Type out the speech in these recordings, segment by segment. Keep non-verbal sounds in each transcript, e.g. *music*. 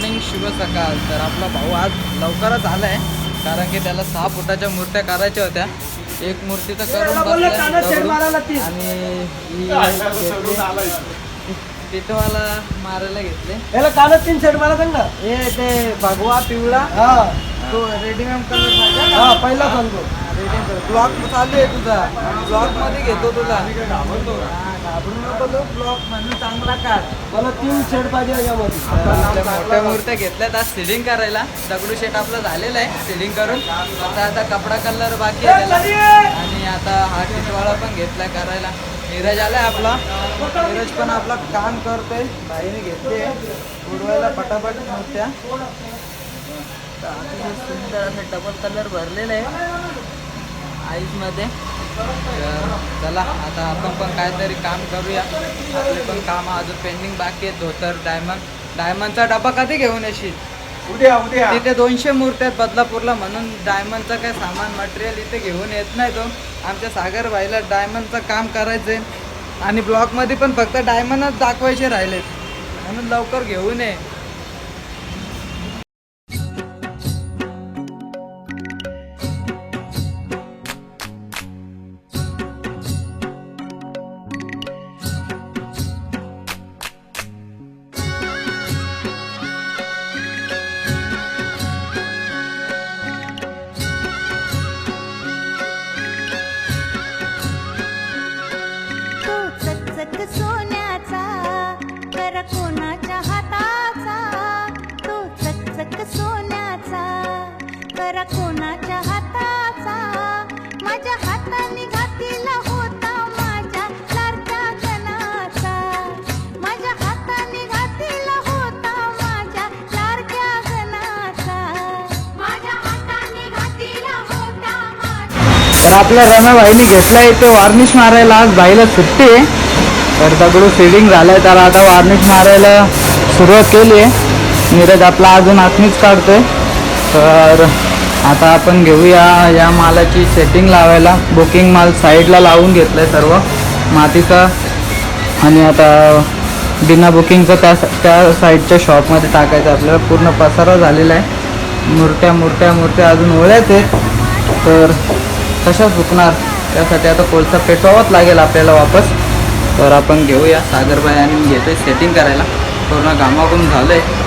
Morning शुभ सकाळ. तर आपला भाऊ आज लवकरच आलाय कारण की त्याला सहा फुटाच्या मूर्त्या करायच्या होत्या. एक मूर्ती तर करून बसलाय दगडून. आणि ही घेतली. टिटवाला मारायला घेतले. याला कालच तीन सेट मला सांग ना. हे ते भगवा पिवळा. हा. तो रेडियम कलर हा पहिला सांगतो. ब्लॉक चालू आहे तुझा. ब्लॉकमध्ये घेतो तुला. घाबरू नको ब्लॉक म्हणून चांगला काढ मला तीन सेट पाहिजे याच्यामध्ये मोठ्या मूर्त्या घेतल्यात आज सिलिंग करायला. दगडू शेट आपलं झालेलं आहे सिलिंग करून. आता आता कपडा कलर बाकी आहे त्याला. आणि आता हा टिटवाळा पण घेतलाय करायला. नीरज आलाय आपला. नीरज पण आपला काम करतोय. बाईने घेतले उडवायला पटापट मूर्त्या. तर सुंदर असं डबल कलर भरलेलं आहे. आईसमध्ये तर चला आता आपण पण काहीतरी काम करूया. आपले पण काम अजून पेंडिंग बाकी आहेत धोतर डायमंड डायमंडचा डबा कधी घेऊन येशील? उद्या उद्या. तिथे दोनशे मूर्त्या आहेत बदलापूरला म्हणून डायमंडचं काय सामान मटेरियल इथे घेऊन येत नाही तो. आमच्या सागर भाईला डायमंडचं काम करायचंय. आणि ब्लॉकमध्ये पण फक्त डायमंडच दाखवायचे राहिलेत. म्हणून लवकर घेऊन ये. चकचक सोन्याचा तर कोणाच्या हाताचा? तो चकचक सोन्याचा तर कोणाच्या हाताचा? माझ्या हाताने घातीला होता माझ्या लाडक्या गणाचा. माझ्या हाताने घातीला होता माझ्या लाडक्या गणाचा. माझ्या हाताने घातीला होता माझ्या तर आपल्या रमाबाईनी घेतला इथे वार्निश मारायला आज बाईला सुट्टी आहे. तर दगडू फिडिंग आहे तर आता वार्निश मारायला सुरुवात केली आहे नीरज आपला अजून आखणीच काढतोय. तर आता आपण घेऊया या मालाची सेटिंग लावायला. बुकिंग माल साईडला लावून घेतलंय सर्व मातीचा. आणि आता बिना बुकिंगचं त्या त्या साईडच्या शॉपमध्ये टाकायचं आपल्याला. पूर्ण पसारा झालेला आहे. मूर्त्या मूर्त्या मूर्त्या अजून ओळ्याच आहेत. तर कशा सुकणार त्यासाठी आता कोळसा पेटवावाच लागेल आपल्याला वापस. तर आपण घेऊया सागरबाई आणि घेतोय सेटिंग करायला. पूर्ण घामाघूम झालं आहे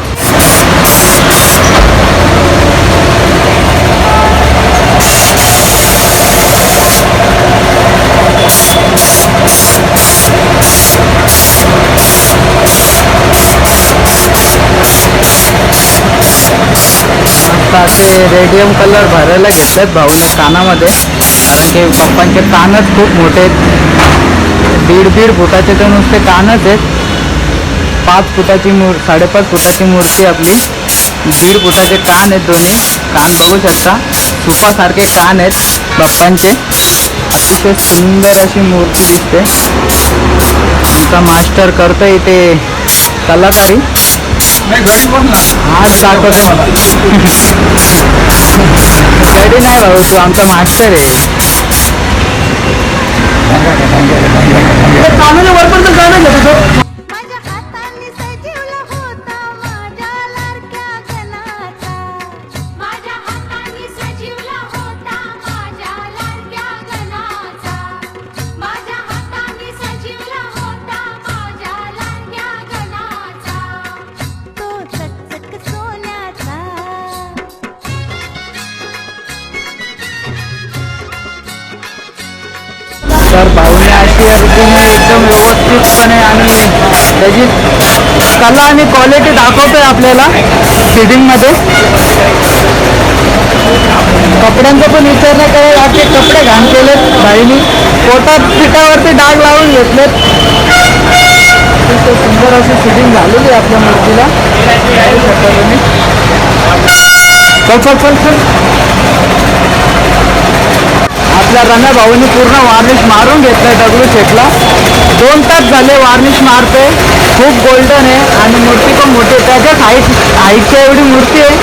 असे रेडियम कलर भरायला घेतलेत भाऊने कानामध्ये. कारण की पप्पांचे कानच खूप मोठे आहेत. दीड दीड फुटाचे तर नुसते कानच आहेत. पाच फुटाची मूर साडेपाच फुटाची मूर्ती आपली. दीड फुटाचे कान आहेत दोन्ही. कान बघू शकता. सुपासारखे कान आहेत बाप्पांचे. अतिशय सुंदर अशी मूर्ती दिसते. आमचा मास्टर करतो इथे कलाकारी हाच दाखवतो *laughs* गडी नाही भाऊ तू आमचा मास्टर आहे. व्यवस्थितपणे आणि त्याची कला आणि क्वालिटी दाखवतोय आपल्याला फिटिंगमध्ये कपड्यांचा पण विचार नाही करायला लागते कपडे घाण केलेत भाईनी पोटात पिठावरती डाग लावून घेतलेत. सुंदर अशी फिटिंग झालेली आहे आपल्या मूर्तीला. चल चल चल चल. आपल्या रम्या भाऊनी पूर्ण वार्निश मारून घेतलंय दगडू शेटला दोन तास झाले वार्निश मारते. खूप गोल्डन आहे आणि मूर्ती पण मोठी आहे. त्याच्याच हाईट हाईटच्या एवढी मूर्ती आहे.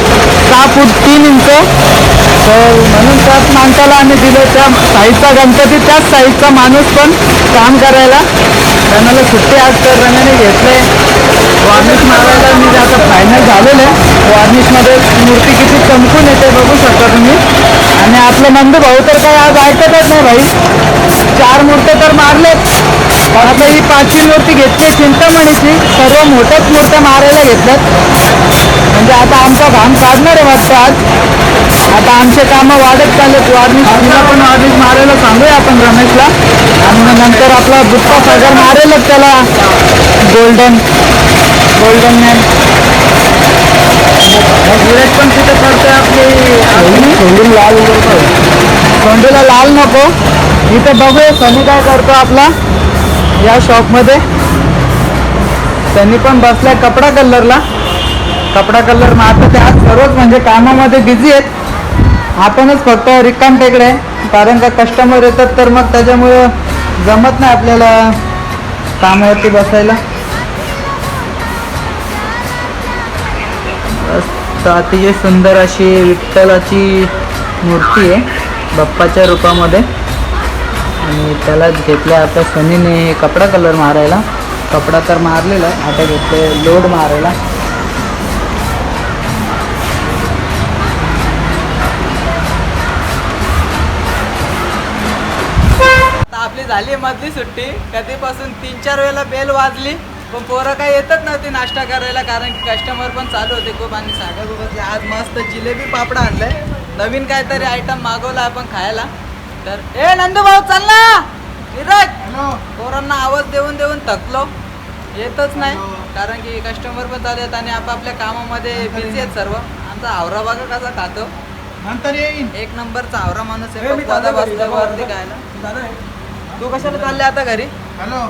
सहा फूट तीन इंच तर म्हणून त्याच माणसाला आम्ही दिलं. त्या साईजचा गणपती त्याच साईजचा माणूस पण काम करायला. रम्याला सुट्टी आज तर रम्याने घेतलंय वार्निश मारायला मी आता फायनल झालेलं आहे. वार्निशमध्ये मूर्ती किती चमकून येते बघू शकता तुम्ही. आणि आपलं नंदू भाऊ तर काही आज ऐकतच नाही भाई. चार मूर्त्या तर मारलेत. आता ही पाचवी मूर्ती घेतली चिंतामणीची. सर्व मोठ्याच मूर्त्या मारायला घेतल्यात म्हणजे आता आमचा घाम काढणार आहे वाटतं आज. आता आमचे कामं वाढत चाललेत. वार्निश तिला पण वार्निश मारायला सांगूया आपण रमेशला. आणि नंतर आपला बुप्पा सागर मारेलच त्याला. गोल्डन गोल्डन मॅन विराट पण तिथे करतोय आपली सोंडूला लाल सोंडूला लाल नको. इथं बघूया सनी काय करतो आपला? या शॉपमध्ये सनी पण बसलाय कपडा कलरला. कपडा कलर मारतो ते आज सर्वच म्हणजे कामामध्ये बिझी आहेत. आपणच फक्त रिकाम टेकडे. आहे. कारण का कस्टमर येतात तर मग त्याच्यामुळं जमत नाही आपल्याला कामावरती बसायला. तर अतिशय सुंदर अशी विठ्ठलाची मूर्ती आहे बाप्पाच्या रूपामध्ये. आणि त्यालाच घेतलं आता सनीने कपडा कलर मारायला. कपडा तर मारलेला आहे आता घेतले लोड मारायला. आपली झाली मधली सुट्टी. कधीपासून तीन चार वेळेला बेल वाजली. पण पोरं काही येतच नव्हती नाश्ता करायला कारण की कस्टमर पण चालू होते खूप आणि सागर आज मस्त जिलेबी पापडा आणलाय. नवीन काहीतरी आयटम मागवला आपण खायला. तर ए नंदू भाऊ चल ना! नीरज पोरांना आवाज देऊन देऊन थकलो. येतच नाही कारण की कस्टमर पण चालू आहेत आणि आपापल्या कामामध्ये बिझी आहेत सर्व. आमचा आवरा बघा कसा खातो. नंतर येईन. एक नंबरचा आवरा माणूस आहे वरती खायला. तू कशाला चालले आता घरी? हॅलो.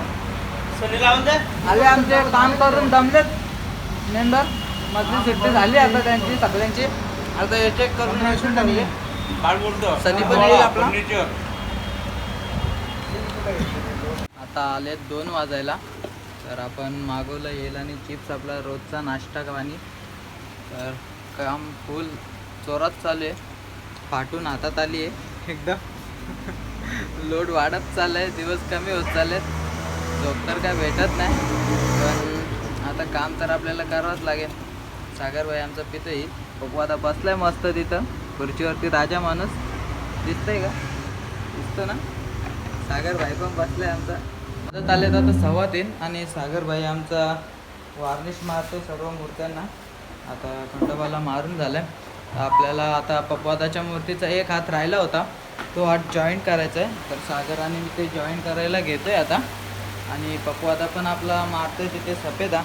आले आमचे काम करून दमलेत. मेंबर मधली सुट्टी झाली आता त्यांची सगळ्यांची. आता हे चेक करून टाकली. सनी पण येईल आपला. आता आले दोन वाजायला. तर आपण मागवलं येईल आणि चिप्स आपला रोजचा नाश्ता पाणी. तर काम फुल जोरात चालू आहे. फाटून हातात आली आहे. एकदम लोड *laughs* वाढत चाललंय. दिवस कमी होत चाललेत. जॉब तर काय भेटत नाही. पण आता काम तर आपल्याला करावंच लागेल. सागर भाई आमचा पितो येईल बघू आता बसलाय मस्त तिथं. खुर्चीवरती राजा माणूस. दिसतंय का? दिसतो ना? सागर भाई पण बसलाय आमचा. मदत आले आता सव्वा तीन आणि सागर भाई आमचा वार्निश मारतो सर्व मूर्त्यांना. आता खंडोबाला मारून झालाय. आपल्याला आता पप्पादाच्या मूर्तीचा एक हात राहिला होता. तो हात जॉईंट करायचा आहे तर सागर आणि मी ते जॉईंट करायला घेतोय आता. आणि पकवादा पण आपला मारतोय तिथे सफेदा.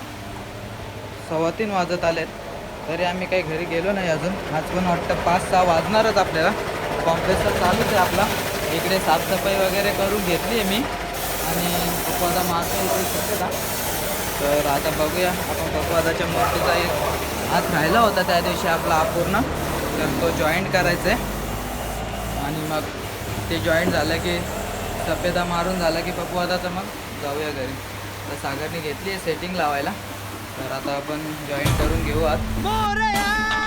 सव्वा तीन वाजत आलेत. तरी आम्ही काही घरी गेलो नाही अजून. आज पण वाटतं पाच सहा वाजणारच आपल्याला. कॉम्प्रेसर चालूच आहे आपला. इकडे साफसफाई वगैरे करून घेतली आहे मी. आणि पप्पादा मारतो इथे सफेदा. तर आता बघूया. आपण पकवादाच्या मूर्तीचा एक हात राहिला होता त्या दिवशी आपला अपूर्ण. तर तो जॉईंट करायचा आहे. आणि मग ते जॉईंट झालं की सफेदा मारून झाला की पकवादाचं तर मग जाऊया घरी. तर सागरने घेतली आहे सेटिंग लावायला. तर आता आपण जॉईन करून घेऊ आत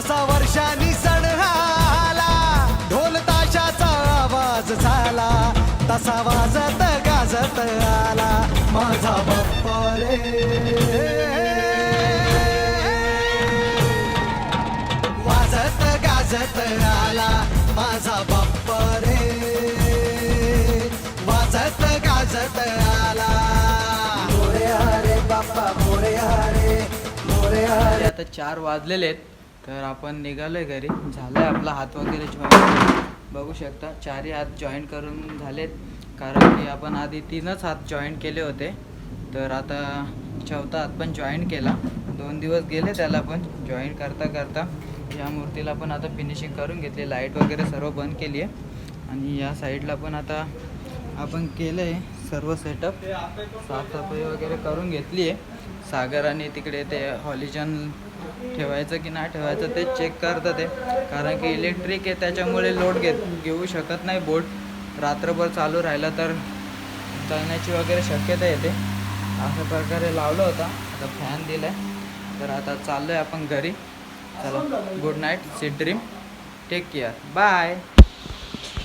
असा वर्षांनी सण आला. ढोल ताशाचा आवाज झाला. तसा वाजत गाजत आला. माझा बाप्पा रे. वाजत गाजत आला. माझा बाप्पा रे. वाजत गाजत आला. मोरे रे बाप्पा मोरे रे मोरे तरी आता चार वाजलेले आहेत. तर आपण निघालोय घरी. झालंय आपला हात वगैरे जॉईन बघू शकता चारही हात जॉईन करून झालेत. कारण की आपण आधी तीनच हात जॉईन केले होते. तर आता चौथा हात पण जॉईन केला. दोन दिवस गेले त्याला पण जॉईन करता करता. या मूर्तीला पण आता फिनिशिंग करून घेतली. लाइट वगैरे सर्व बंद केली आहे आणि या साईडला पण आता आपण केलं आहे सर्व सेटअप साफसफाई वगैरे करून घेतली आहे सागर आणि तिकडे ते हॉलिजन ठेवायचं की नाही ठेवायचं ते चेक करतं ते. कारण की इलेक्ट्रिक आहे त्याच्यामुळे लोड घेत घेऊ शकत नाही बोट रात्रभर चालू राहिलं तर जळण्याची वगैरे शक्यता येते. अशा प्रकारे लावलं होता. आता फॅन दिला आहे तर आता चाललो आहे आपण घरी. चला good night see dream take care bye